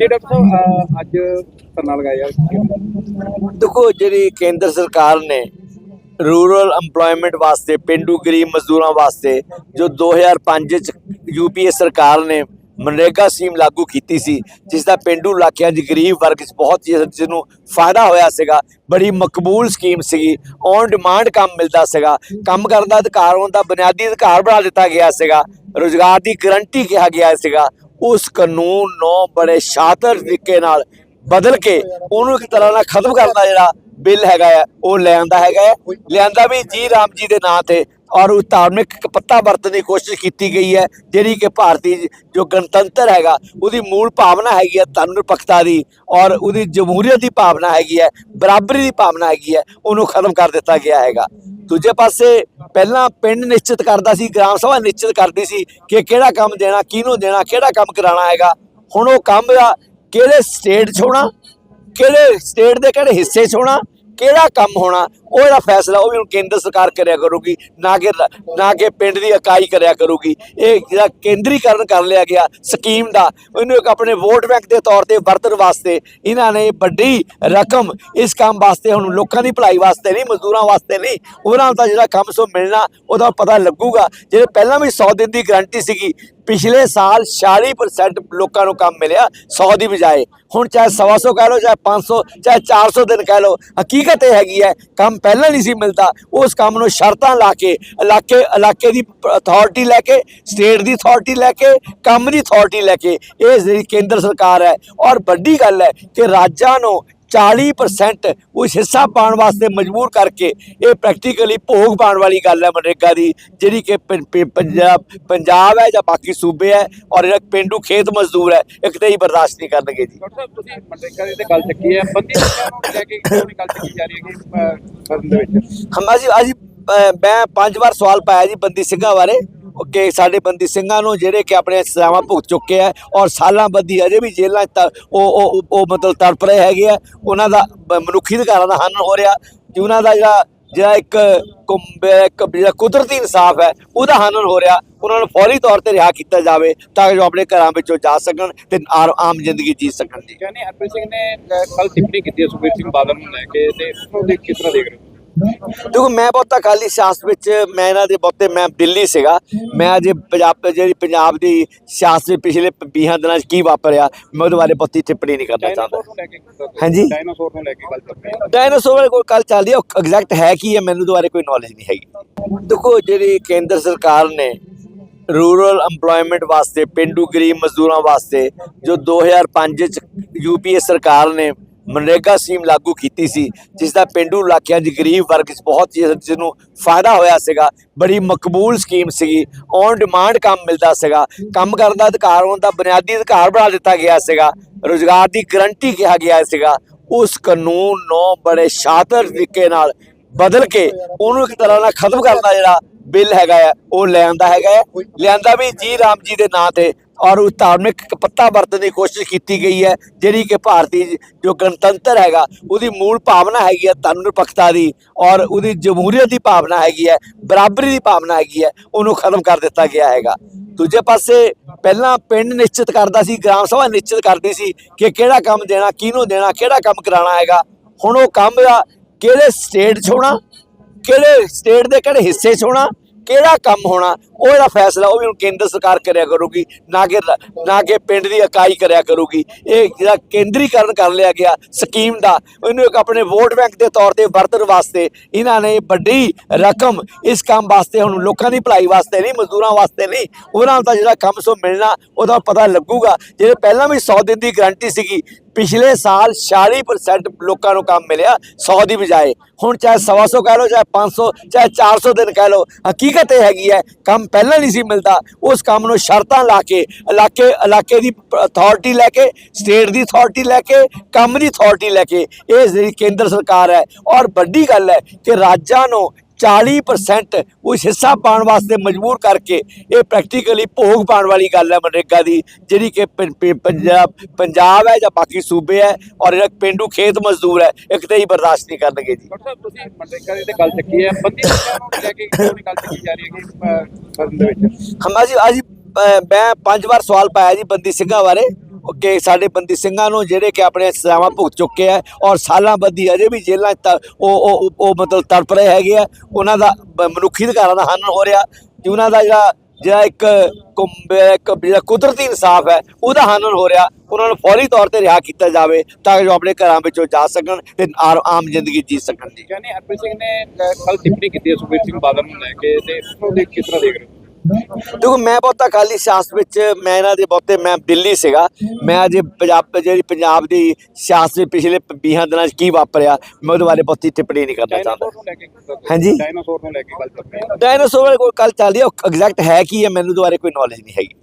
ਜੀ ਡਾਕਟਰ ਸਾਹਿਬ ਅੱਜ ਧਰਨਾ ਲਗਾਇਆ ਦੇਖੋ, ਜਿਹੜੀ ਕੇਂਦਰ ਸਰਕਾਰ ਨੇ ਰੂਰਲ EMPLOYMENT ਵਾਸਤੇ, ਪਿੰਡੂ ਗਰੀਬ ਮਜ਼ਦੂਰਾਂ ਵਾਸਤੇ, ਜੋ 2005 ਚ ਯੂਪੀਏ ਸਰਕਾਰ ਨੇ ਮਨਰੇਗਾ ਸਕੀਮ ਲਾਗੂ ਕੀਤੀ ਸੀ ਜਿਸ ਦਾ ਪਿੰਡੂ ਇਲਾਕਿਆਂ 'ਚ ਗਰੀਬ ਵਰਗ 'ਚ ਬਹੁਤ ਜਿਸ ਜਿਸ ਨੂੰ ਫਾਇਦਾ ਹੋਇਆ ਸੀਗਾ, ਬੜੀ ਮਕਬੂਲ ਸਕੀਮ ਸੀਗੀ ਔਨ ਡਿਮਾਂਡ ਕੰਮ ਮਿਲਦਾ ਸੀਗਾ, ਕੰਮ ਕਰਨ ਦਾ ਅਧਿਕਾਰ ਹੋਣ ਦਾ ਬੁਨਿਆਦੀ ਅਧਿਕਾਰ ਬਣਾ ਦਿੱਤਾ ਗਿਆ ਸੀਗਾ, ਰੋਜ਼ਗਾਰ ਦੀ ਗਰੰਟੀ ਕਿਹਾ ਗਿਆ ਸੀਗਾ ਉਸ ਕਾਨੂੰਨ ਨੂੰ ਬੜੇ ਸ਼ਾਤਰ ਤਰੀਕੇ ਨਾਲ ਬਦਲ ਕੇ ਉਹਨੂੰ ਇੱਕ ਤਰ੍ਹਾਂ ਨਾਲ ਖਤਮ ਕਰਨ ਦਾ ਜਿਹੜਾ ਬਿੱਲ ਹੈਗਾ ਆ, ਉਹ ਲਿਆਂਦਾ ਹੈਗਾ ਹੈ ਲਿਆਂਦਾ ਵੀ ਜੀ ਰਾਮ ਜੀ ਦੇ ਨਾਂ ਤੇ ਔਰ ਉਹ ਧਾਰਮਿਕ ਪੱਤਾ ਵਰਤਣ ਦੀ ਕੋਸ਼ਿਸ਼ ਕੀਤੀ ਗਈ ਹੈ, ਜਿਹੜੀ ਕਿ ਭਾਰਤੀ ਜੋ ਗਣਤੰਤਰ ਹੈਗਾ, ਉਹਦੀ ਮੂਲ ਭਾਵਨਾ ਹੈਗੀ ਹੈ ਧਨ ਨਿਰਪੱਖਤਾ ਦੀ ਔਰ ਉਹਦੀ ਜਮਹੂਰੀਅਤ ਦੀ ਭਾਵਨਾ ਹੈਗੀ ਹੈ, ਬਰਾਬਰੀ ਦੀ ਭਾਵਨਾ ਹੈਗੀ ਹੈ, ਉਹਨੂੰ ਖਤਮ ਕਰ ਦਿੱਤਾ ਗਿਆ ਹੈਗਾ। ਦੂਜੇ ਪਾਸੇ ਪਹਿਲਾਂ ਪਿੰਡ ਨਿਸ਼ਚਿਤ ਕਰਦਾ ਸੀ, ਗ੍ਰਾਮ ਸਭਾ ਨਿਸ਼ਚਿਤ ਕਰਦੀ ਸੀ ਕਿ ਕਿਹੜਾ ਕੰਮ ਦੇਣਾ, ਕਿਹਨੂੰ ਦੇਣਾ, ਕਿਹੜਾ ਕੰਮ ਕਰਾਉਣਾ ਹੈਗਾ। ਹੁਣ ਉਹ ਕੰਮ ਦਾ ਕਿਹੜੇ ਸਟੇਟ 'ਚ ਹੋਣਾ, ਕਿਹੜੇ ਸਟੇਟ ਦੇ ਕਿਹੜੇ ਹਿੱਸੇ 'ਚ ਹੋਣਾ, ਕਿਹੜਾ ਕੰਮ ਹੋਣਾ ਉਹ ਜਿਹੜਾ ਫੈਸਲਾ ਉਹ ਵੀ ਹੁਣ ਕੇਂਦਰ ਸਰਕਾਰ ਕਰਿਆ ਕਰੂਗੀ, ਨਾ ਕਿ ਨਾ ਕਿ ਪਿੰਡ ਦੀ ਇਕਾਈ ਕਰਿਆ ਕਰੂਗੀ। ਇਹ ਜਿਹੜਾ ਕੇਂਦਰੀਕਰਨ ਕਰ ਲਿਆ ਗਿਆ ਸਕੀਮ ਦਾ ਇਹਨੂੰ ਇੱਕ ਆਪਣੇ ਵੋਟ ਬੈਂਕ ਦੇ ਤੌਰ ਤੇ ਵਰਤਣ ਵਾਸਤੇ ਇਹਨਾਂ ਨੇ ਵੱਡੀ ਰਕਮ ਇਸ ਕੰਮ ਵਾਸਤੇ ਹੁਣ ਲੋਕਾਂ ਦੀ ਭਲਾਈ ਵਾਸਤੇ ਨਹੀਂ, ਮਜ਼ਦੂਰਾਂ ਵਾਸਤੇ ਨਹੀਂ, ਉਹਨਾਂ ਦਾ ਜਿਹੜਾ ਕੰਮ ਸੋ ਮਿਲਣਾ, ਉਹਦਾ ਪਤਾ ਲੱਗੂਗਾ। ਜਿਹੜੇ ਪਹਿਲਾਂ ਵੀ 100 ਦਿਨ ਦੀ ਗਾਰੰਟੀ ਸੀਗੀ, ਪਿਛਲੇ ਸਾਲ 46% ਲੋਕਾਂ ਨੂੰ ਕੰਮ ਮਿਲਿਆ 100 ਦੀ ਬਜਾਏ। ਹੁਣ ਚਾਹੇ 125 ਕਹਿ ਲਓ, ਚਾਹੇ 500 ਚਾਹੇ 400 ਦਿਨ ਕਹਿ ਲਓ, ਹਕੀਕਤ ਇਹ ਹੈਗੀ ਹੈ, ਕੰਮ ਪਹਿਲਾਂ ਨਹੀਂ ਸੀ ਮਿਲਦਾ, ਉਸ ਕੰਮ ਨੂੰ ਸ਼ਰਤਾਂ ਲਾ ਕੇ, ਇਲਾਕੇ ਇਲਾਕੇ ਦੀ ਅਥਾਰਟੀ ਲੈ ਕੇ ਸਟੇਟ ਦੀ ਅਥਾਰਟੀ ਲੈ ਕੇ, ਕੰਮ ਦੀ ਅਥਾਰਟੀ ਲੈ ਕੇ ਇਹ ਜਿਹੜੀ ਕੇਂਦਰ ਸਰਕਾਰ ਹੈ। ਔਰ ਵੱਡੀ ਗੱਲ ਹੈ ਕਿ ਰਾਜਾਂ ਨੂੰ 40% ਉਸ ਹਿੱਸਾ ਪਾਉਣ ਵਾਸਤੇ ਮਜਬੂਰ ਕਰਕੇ ਇਹ ਪ੍ਰੈਕਟੀਕਲੀ ਭੋਗ ਪਾਉਣ ਵਾਲੀ ਗੱਲ ਹੈ ਮਨਰੇਗਾ ਦੀ ਜਿਹੜੀ ਕਿ ਪੰਜਾਬ ਪੰਜਾਬ ਹੈ ਜਾਂ ਬਾਕੀ ਸੂਬੇ ਹੈ ਔਰ ਜਿਹੜਾ ਪਿੰਡੂ ਖੇਤ ਮਜ਼ਦੂਰ ਹੈ ਇੱਕ ਤੇ ਹੀ ਬਰਦਾਸ਼ਤ ਨਹੀਂ ਕਰਨਗੇ ਜੀ। ਡਾਕਟਰ ਸਾਹਿਬ ਤੁਸੀਂ ਮਨਰੇਗਾ ਦੀ ਤੇ ਗੱਲ ਚੱਕੀ ਹੈ ਬੰਦੀ ਸਿੰਘਾਂ ਨੂੰ ਲੈ ਕੇ ਕਿਉਂ ਨਹੀਂ ਗੱਲ ਚੱਕੀ ਜਾ ਰਹੀ ਹੈ ਕਿ ਸਦਨ ਦੇ ਵਿੱਚ? ਹਮਾ ਜੀ ਅੱਜ ਮੈਂ ਪੰਜ ਵਾਰ ਸਵਾਲ ਪਾਇਆ ਜੀ ਬੰਦੀ ਸਿੰਘਾਂ ਬਾਰੇ। ਕਿ ਸਾਡੇ ਬੰਦੀ ਸਿੰਘਾਂ ਨੂੰ ਜਿਹੜੇ ਕਿ ਆਪਣੇ ਸਜ਼ਾਵਾਂ ਭੁਗਤ ਚੁੱਕੇ ਆ ਔਰ ਸਾਲਾਂ ਬੱਧੀ ਅਜੇ ਵੀ ਜੇਲ੍ਹਾਂ 'ਚ ਉਹ ਉਹ ਮਤਲਬ ਤੜਪ ਰਹੇ ਹੈਗੇ ਆ, ਉਹਨਾਂ ਦਾ ਮਨੁੱਖੀ ਅਧਿਕਾਰਾਂ ਦਾ ਹਨਨ ਹੋ ਰਿਹਾ ਕਿ ਉਹਨਾਂ ਦਾ ਜਿਹੜਾ ਜਿਹੜਾ ਇੱਕ ਇੱਕ ਜਿਹੜਾ ਕੁਦਰਤੀ ਇਨਸਾਫ ਹੈ, ਉਹਦਾ ਹਨਨ ਹੋ ਰਿਹਾ, ਉਹਨਾਂ ਨੂੰ ਫੌਰੀ ਤੌਰ ਤੇ ਰਿਹਾ ਕੀਤਾ ਜਾਵੇ ਤਾਂ ਕਿ ਉਹ ਆਪਣੇ ਘਰਾਂ ਵਿੱਚੋਂ ਜਾ ਸਕਣ ਤੇ ਆਰ- ਆਮ ਜ਼ਿੰਦਗੀ ਜੀ ਸਕਣ ਜੀ। ਕਹਿੰਦੇ ਹਰਪ੍ਰੀਤ ਸਿੰਘ ਨੇ ਕੱਲ ਟਿੱਪਣੀ ਕੀਤੀ ਸੁਖਬੀਰ ਸਿੰਘ ਬਾਦਲ ਨੂੰ ਲੈ ਕੇ ਤੇ ਉਹਨੂੰ ਦੇਖ ਕਿਸ ਤਰ੍ਹਾਂ ਦੇਖ ਰਹੇ ਹੋ? ਦੇਖੋ ਮੈਂ ਬਹੁਤਾ ਅਕਾਲੀ ਸਿਆਸਤ ਵਿੱਚ ਮੈਂ ਇਹਨਾਂ ਦੇ ਬਹੁਤੇ ਮੈਂ ਦਿੱਲੀ ਸੀਗਾ। ਮੈਂ ਅਜੇ ਪੰਜਾਬ ਜਿਹੜੀ ਪੰਜਾਬ ਦੀ ਸਿਆਸਤ ਵਿੱਚ ਪਿਛਲੇ 20 ਦਿਨਾਂ 'ਚ ਕੀ ਵਾਪਰਿਆ ਮੈਂ ਉਹਦੇ ਬਾਰੇ ਬਹੁਤੀ ਟਿੱਪਣੀ ਨਹੀਂ ਕਰਨਾ ਚਾਹੁੰਦਾ। ਹਾਂਜੀ। ਡਾਇਨਾਸੌਰ ਨੂੰ ਲੈ ਕੇ ਗੱਲ ਚੱਲ ਰਹੀ ਹੈ ਡਾਇਨਾਸੌਰ ਕੱਲ ਚੱਲਦੀ ਹੈ ਐਗਜ਼ੈਕਟ ਹੈ ਕੀ ਹੈ ਮੈਨੂੰ ਉਹਦੇ ਬਾਰੇ ਕੋਈ ਨੌਲੇਜ ਨਹੀਂ ਹੈਗੀ। ਦੇਖੋ ਜਿਹੜੀ ਕੇਂਦਰ ਸਰਕਾਰ ਨੇ ਰੂਰਲ EMPLOYMENT ਵਾਸਤੇ ਪਿੰਡੂ ਗਰੀਬ ਮਜ਼ਦੂਰਾਂ ਵਾਸਤੇ ਜੋ 2005 ਚ ਯੂਪੀਏ ਸਰਕਾਰ ਨੇ ਮਨਰੇਗਾ ਸਕੀਮ ਲਾਗੂ ਕੀਤੀ ਸੀ ਜਿਸ ਦਾ ਪਿੰਡੂ ਇਲਾਕਿਆਂ 'ਚ ਗਰੀਬ ਵਰਗ 'ਚ ਬਹੁਤ ਜਿਸ ਨੂੰ ਫਾਇਦਾ ਹੋਇਆ ਸੀਗਾ, ਬੜੀ ਮਕਬੂਲ ਸਕੀਮ ਸੀਗੀ ਔਨ ਡਿਮਾਂਡ ਕੰਮ ਮਿਲਦਾ ਸੀਗਾ, ਕੰਮ ਕਰਨ ਦਾ ਅਧਿਕਾਰ ਹੋਣ ਦਾ ਬੁਨਿਆਦੀ ਅਧਿਕਾਰ ਬਣਾ ਦਿੱਤਾ ਗਿਆ ਸੀਗਾ, ਰੋਜ਼ਗਾਰ ਦੀ ਗਰੰਟੀ ਕਿਹਾ ਗਿਆ ਸੀਗਾ, ਉਸ ਕਾਨੂੰਨ ਨੂੰ ਬੜੇ ਸ਼ਾਤਰ ਤਰੀਕੇ ਨਾਲ ਬਦਲ ਕੇ ਉਹਨੂੰ ਇੱਕ ਤਰ੍ਹਾਂ ਨਾਲ ਖਤਮ ਕਰਨ ਦਾ ਜਿਹੜਾ ਬਿੱਲ ਹੈਗਾ ਆ, ਉਹ ਲਿਆਂਦਾ ਹੈਗਾ ਹੈ ਲਿਆਂਦਾ ਵੀ ਜੀ ਰਾਮ ਜੀ ਦੇ ਨਾਂ ਤੇ ਔਰ ਉਹ ਧਾਰਮਿਕ ਪੱਤਾ ਵਰਤਣ ਦੀ ਕੋਸ਼ਿਸ਼ ਕੀਤੀ ਗਈ ਹੈ, ਜਿਹੜੀ ਕਿ ਭਾਰਤੀ ਜੋ ਗਣਤੰਤਰ ਹੈਗਾ, ਉਹਦੀ ਮੂਲ ਭਾਵਨਾ ਹੈਗੀ ਹੈ ਧਨ ਨਿਰਪੱਖਤਾ ਦੀ ਔਰ ਉਹਦੀ ਜਮਹੂਰੀਅਤ ਦੀ ਭਾਵਨਾ ਹੈਗੀ ਹੈ, ਬਰਾਬਰੀ ਦੀ ਭਾਵਨਾ ਹੈਗੀ ਹੈ, ਉਹਨੂੰ ਖਤਮ ਕਰ ਦਿੱਤਾ ਗਿਆ ਹੈਗਾ। ਦੂਜੇ ਪਾਸੇ ਪਹਿਲਾਂ ਪਿੰਡ ਨਿਸ਼ਚਿਤ ਕਰਦਾ ਸੀ, ਗ੍ਰਾਮ ਸਭਾ ਨਿਸ਼ਚਿਤ ਕਰਦੀ ਸੀ ਕਿ ਕਿਹੜਾ ਕੰਮ ਦੇਣਾ, ਕਿਹਨੂੰ ਦੇਣਾ, ਕਿਹੜਾ ਕੰਮ ਕਰਾਉਣਾ ਹੈਗਾ। ਹੁਣ ਉਹ ਕੰਮ ਦਾ ਕਿਹੜੇ ਸਟੇਟ 'ਚ ਹੋਣਾ, ਕਿਹੜੇ ਸਟੇਟ ਦੇ ਕਿਹੜੇ ਹਿੱਸੇ 'ਚ ਹੋਣਾ ਕਿਹੜਾ ਕੰਮ ਹੋਣਾ, ਉਹ ਜਿਹੜਾ ਫੈਸਲਾ, ਉਹ ਵੀ ਹੁਣ ਕੇਂਦਰ ਸਰਕਾਰ ਕਰਿਆ ਕਰੂਗੀ, ਨਾ ਕਿ ਨਾ ਕਿ ਪਿੰਡ ਦੀ ਇਕਾਈ ਕਰਿਆ ਕਰੂਗੀ। ਇਹ ਜਿਹੜਾ ਕੇਂਦਰੀਕਰਨ ਕਰ ਲਿਆ ਗਿਆ ਸਕੀਮ ਦਾ, ਇਹਨੂੰ ਇੱਕ ਆਪਣੇ ਵੋਟ ਬੈਂਕ ਦੇ ਤੌਰ ਤੇ ਵਰਤਣ ਵਾਸਤੇ, ਇਹਨਾਂ ਨੇ ਵੱਡੀ ਰਕਮ ਇਸ ਕੰਮ ਵਾਸਤੇ, ਹੁਣ ਲੋਕਾਂ ਦੀ ਭਲਾਈ ਵਾਸਤੇ ਨਹੀਂ, ਮਜ਼ਦੂਰਾਂ ਵਾਸਤੇ ਨਹੀਂ, ਉਹਨਾਂ ਦਾ ਜਿਹੜਾ ਕੰਮ ਸੋ ਮਿਲਣਾ, ਉਹਦਾ ਪਤਾ ਲੱਗੂਗਾ। ਜਿਹੜੇ ਪਹਿਲਾਂ ਵੀ 100 ਦਿਨ ਦੀ ਗਾਰੰਟੀ ਸੀਗੀ ਪਿਛਲੇ ਸਾਲ 46% ਲੋਕਾਂ ਨੂੰ ਕੰਮ ਮਿਲਿਆ 100 ਦੀ ਬਜਾਏ। ਹੁਣ ਚਾਹੇ 125 ਕਹਿ ਲਓ, ਚਾਹੇ 500 ਚਾਹੇ 400 ਦਿਨ ਕਹਿ ਲਓ, ਹਕੀਕਤ ਇਹ ਹੈਗੀ ਹੈ, ਕੰਮ ਪਹਿਲਾਂ ਨਹੀਂ ਸੀ ਮਿਲਦਾ। ਉਸ ਕੰਮ ਨੂੰ ਸ਼ਰਤਾਂ ਲਾ ਕੇ, ਇਲਾਕੇ ਇਲਾਕੇ ਦੀ ਅਥਾਰਟੀ ਲੈ ਕੇ ਸਟੇਟ ਦੀ ਅਥਾਰਟੀ ਲੈ ਕੇ, ਕੰਮ ਦੀ ਅਥਾਰਟੀ ਲੈ ਕੇ, ਇਹ ਜਿਹੜੀ ਕੇਂਦਰ ਸਰਕਾਰ ਹੈ। ਔਰ ਵੱਡੀ ਗੱਲ ਹੈ ਕਿ ਰਾਜਾਂ ਨੂੰ 40% ਉਸ ਹਿੱਸਾ ਪਾਉਣ ਵਾਸਤੇ ਮਜਬੂਰ ਕਰਕੇ ਇਹ ਪ੍ਰੈਕਟੀਕਲੀ ਭੋਗ ਪਾਉਣ ਵਾਲੀ ਗੱਲ ਹੈ ਮਨਰੇਗਾ ਦੀ ਜਿਹੜੀ ਕਿ ਪੰਜਾਬ ਪੰਜਾਬ ਹੈ ਜਾਂ ਬਾਕੀ ਸੂਬੇ ਹੈ ਔਰ ਜਿਹੜਾ ਪਿੰਡੂ ਖੇਤ ਮਜ਼ਦੂਰ ਹੈ ਇੱਕ ਤੇ ਹੀ ਬਰਦਾਸ਼ਤ ਨਹੀਂ ਕਰਨਗੇ ਜੀ। ਡਾਕਟਰ ਸਾਹਿਬ ਤੁਸੀਂ ਮਨਰੇਗਾ ਦੀ ਤੇ ਗੱਲ ਚੱਕੀ ਹੈ ਬੰਦੀ ਸਿੰਘਾਂ ਨੂੰ ਲੈ ਕੇ ਕਿਉਂ ਨਹੀਂ ਗੱਲ ਚੱਕੀ ਜਾ ਰਹੀ ਹੈ ਕਿ ਅਹ, ਸਦਨ ਦੇ ਵਿੱਚ? ਹਮਾ ਜੀ ਅੱਜ ਮੈਂ ਪੰਜ ਵਾਰ ਸਵਾਲ ਪਾਇਆ ਜੀ ਬੰਦੀ ਸਿੰਘਾਂ ਬਾਰੇ। ਕਿ ਸਾਡੇ ਬੰਦੀ ਸਿੰਘਾਂ ਨੂੰ ਜਿਹੜੇ ਕਿ ਆਪਣੇ ਸਜ਼ਾਵਾਂ ਭੁਗਤ ਚੁੱਕੇ ਆ ਔਰ ਸਾਲਾਂ ਬੱਧੀ ਅਜੇ ਵੀ ਜੇਲ੍ਹਾਂ 'ਚ ਉਹ ਉਹ ਉਹ ਮਤਲਬ ਤੜਪ ਰਹੇ ਹੈਗੇ ਆ। ਉਹਨਾਂ ਦਾ ਮਨੁੱਖੀ ਅਧਿਕਾਰਾਂ ਦਾ ਹਨਨ ਹੋ ਰਿਹਾ। ਤੇ ਉਹਨਾਂ ਦਾ ਜਿਹੜਾ ਜਿਹੜਾ ਇੱਕ ਇੱਕ ਜਿਹੜਾ ਕੁਦਰਤੀ ਇਨਸਾਫ ਹੈ, ਉਹਦਾ ਹਨਨ ਹੋ ਰਿਹਾ। ਉਹਨਾਂ ਨੂੰ ਫੌਰੀ ਤੌਰ ਤੇ ਰਿਹਾ ਕੀਤਾ ਜਾਵੇ ਤਾਂ ਕਿ ਉਹ ਆਪਣੇ ਘਰਾਂ ਵਿੱਚੋਂ ਜਾ ਸਕਣ ਤੇ ਆਰ- ਆਮ ਜ਼ਿੰਦਗੀ ਜੀ ਸਕਣ ਜੀ। ਯਾਨੀ ਹਰਪ੍ਰੀਤ ਸਿੰਘ ਨੇ ਕੱਲ ਟਿੱਪਣੀ ਕੀਤੀ ਸੁਖਬੀਰ ਸਿੰਘ ਬਾਦਲ ਨੂੰ ਲੈ ਕੇ ਤੇ ਉਸਨੂੰ ਕਿਸ ਤਰ੍ਹਾਂ ਦੇਖ ਰਹੇ ਦੇਖੋ ਮੈਂ ਬਹੁਤਾ ਅਕਾਲੀ ਸਿਆਸਤ ਵਿੱਚ ਮੈਂ ਇਹਨਾਂ ਦੇ ਬਹੁਤੇ ਮੈਂ ਦਿੱਲੀ ਸੀਗਾ। ਮੈਂ ਅਜੇ ਪੰਜਾਬ ਜਿਹੜੀ ਪੰਜਾਬ ਦੀ ਸਿਆਸਤ ਵਿੱਚ ਪਿਛਲੇ 20 ਦਿਨਾਂ 'ਚ ਕੀ ਵਾਪਰਿਆ ਮੈਂ ਉਹਦੇ ਬਾਰੇ ਬਹੁਤੀ ਟਿੱਪਣੀ ਨਹੀਂ ਕਰਨਾ ਚਾਹੁੰਦਾ। ਹਾਂਜੀ? ਡਾਇਨਾਸੌਰ ਨੂੰ ਲੈ ਕੇ ਗੱਲ ਕਰ ਰਹੇ ਹਾਂ ਡਾਇਨਾਸੌਰ ਕੋਲ ਕੱਲ ਚੱਲਦੀ ਹੈ ਐਗਜ਼ੈਕਟ ਹੈ ਕੀ ਹੈ ਮੈਨੂੰ ਦੁਆਰੇ ਕੋਈ ਨੌਲੇਜ ਨਹੀਂ ਹੈਗੀ।